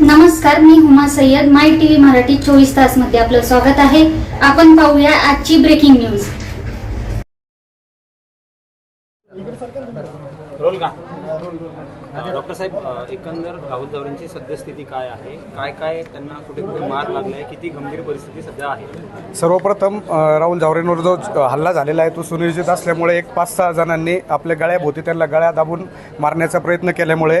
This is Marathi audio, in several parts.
नमस्कार मी हुमा सय्यद. माय टीव्ही मराठी चोवीस तासमध्ये आपलं स्वागत आहे. आपण पाहूया आजची ब्रेकिंग न्यूज रोल का डॉक्टर साहेब एकंदर राहुल जावरेंची सद्यस्थिती काय आहे? काय काय त्यांना कुठे कुठे मार लागलाय? किती गंभीर परिस्थिती सध्या आहे? सर्वप्रथम राहुल जावरेंवर जो हल्ला झालेला आहे तो सुनियोजित असल्यामुळे एक पाच सहा जणांनी आपल्या गळ्याभोवती त्यांना गळ्या दाबून मारण्याचा प्रयत्न केल्यामुळे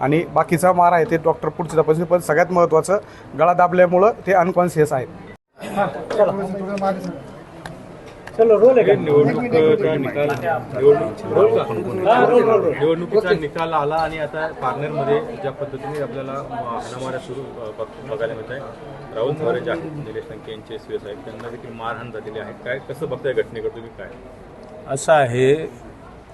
आणि बाकीचा मार आहे ते डॉक्टर पुढची तपासणी पण सगळ्यात महत्त्वाचं गळा दाबल्यामुळं ते अनकॉन्शियस आहेत. निवडणुकीचा निकाल निवडणूक निवडणुकीचा निकाल आला आणि आता पारनेरमध्ये ज्या पद्धतीने आपल्याला हाणामाऱ्या सुरू बघायला मिळत आहे राहुल चव्हाण जे आहेत निलेश लंके यांचे एस आहेत. त्यांना देखील मारहाण झालेली आहे. काय कसं बघताय घटनेकडे तुम्ही काय? असं आहे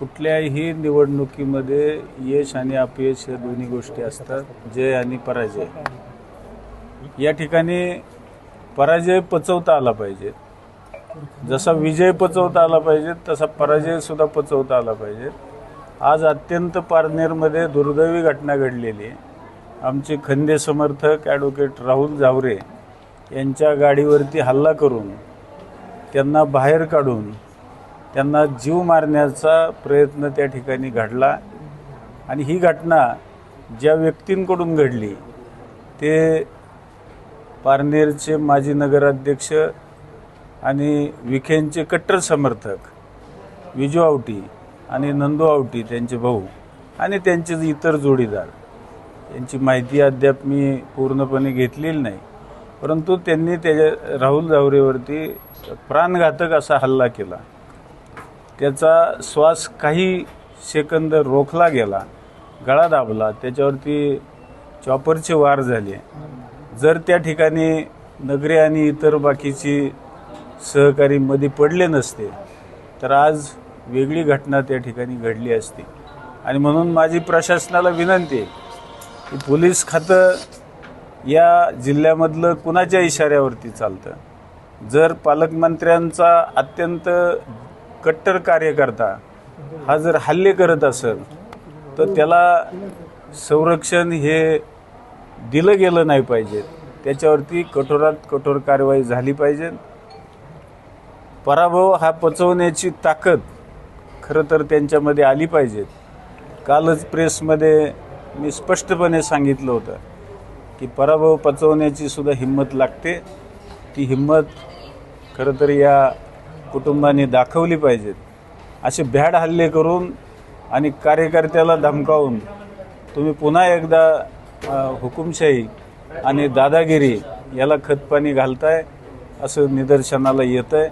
कुठल्याही निवडणुकीमध्ये यश आणि अपयश या दोन्ही गोष्टी असतात जय आणि पराजय. या ठिकाणी पराजय पचवता आला पाहिजे. जसा विजय पचवता आला पाहिजे तसा पराजय सुद्धा पचवता आला पाहिजे. आज अत्यंत पारनेरमध्ये दुर्दैवी घटना घडलेली आहे. आमचे खंदे समर्थक ॲडव्होकेट राहुल जावरे यांच्या गाडीवरती हल्ला करून त्यांना बाहेर काढून त्यांना जीव मारण्याचा प्रयत्न त्या ठिकाणी घडला. आणि ही घटना ज्या व्यक्तींकडून घडली ते पारनेरचे माजी नगराध्यक्ष आणि विखेंचे कट्टर समर्थक विजू आवटी आणि नंदू आवटी त्यांचे भाऊ आणि त्यांचे इतर जोडीदार. यांची माहिती अद्याप मी पूर्णपणे घेतलेली नाही. परंतु त्यांनी त्याच्या राहुल जावरेवरती प्राणघातक असा हल्ला केला. त्याचा श्वास काही सेकंद रोखला गेला गळा दाबला त्याच्यावरती चॉपरचे वार झाले. जर त्या ठिकाणी नगरे आणि इतर बाकीची सहकारी मध्ये पडले नसते तर आज वेगळी घटना त्या ठिकाणी घडली असती. आणि म्हणून माझी प्रशासनाला विनंती आहे की पोलीस खातं या जिल्ह्यामधलं कुणाच्या इशाऱ्यावरती चालतं? जर पालकमंत्र्यांचा अत्यंत कट्टर कार्यकर्ता हा जर हल्ले करत असेल तर त्याला संरक्षण हे दिलं गेलं नाही पाहिजे. त्याच्यावरती कठोरात कठोर कारवाई झाली पाहिजे. पराभव हा पचवण्याची ताकद खरं तर त्यांच्यामध्ये आली पाहिजे. कालच प्रेसमध्ये मी स्पष्टपणे सांगितलं होतं की पराभव पचवण्याची सुद्धा हिंमत लागते. ती हिंमत खरं तर या कुटुंबाने दाखवली पाहिजेत. असे भ्याड हल्ले करून आणि कार्यकर्त्याला धमकावून तुम्ही पुन्हा एकदा हुकुमशाही आणि दादागिरी याला खतपाणी घालताय असं निदर्शनाला येतं आहे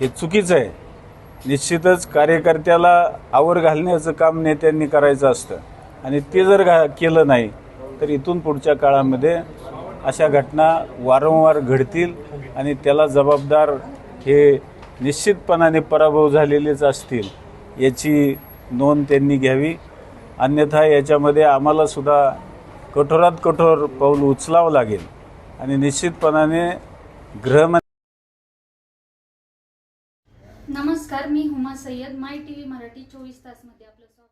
हे चुकीचं आहे. निश्चितच कार्यकर्त्याला आवर घालण्याचं काम नेत्यांनी करायचं असतं. आणि ते जर घा केलं नाही तर इथून पुढच्या काळामध्ये अशा घटना वारंवार घडतील आणि त्याला जबाबदार हे निश्चितपणाने पराभव झालेलेच असतील याची नोंद त्यांनी घ्यावी. अन्यथा याच्यामध्ये आम्हालासुद्धा कठोरात कठोर पाऊल उचलावं लागेल आणि निश्चितपणाने गृहमंत्री नमस्कार मी हुमा सय्यद. माय टीव्ही मराठी चोवीस तासमध्ये आपलं स्वागत.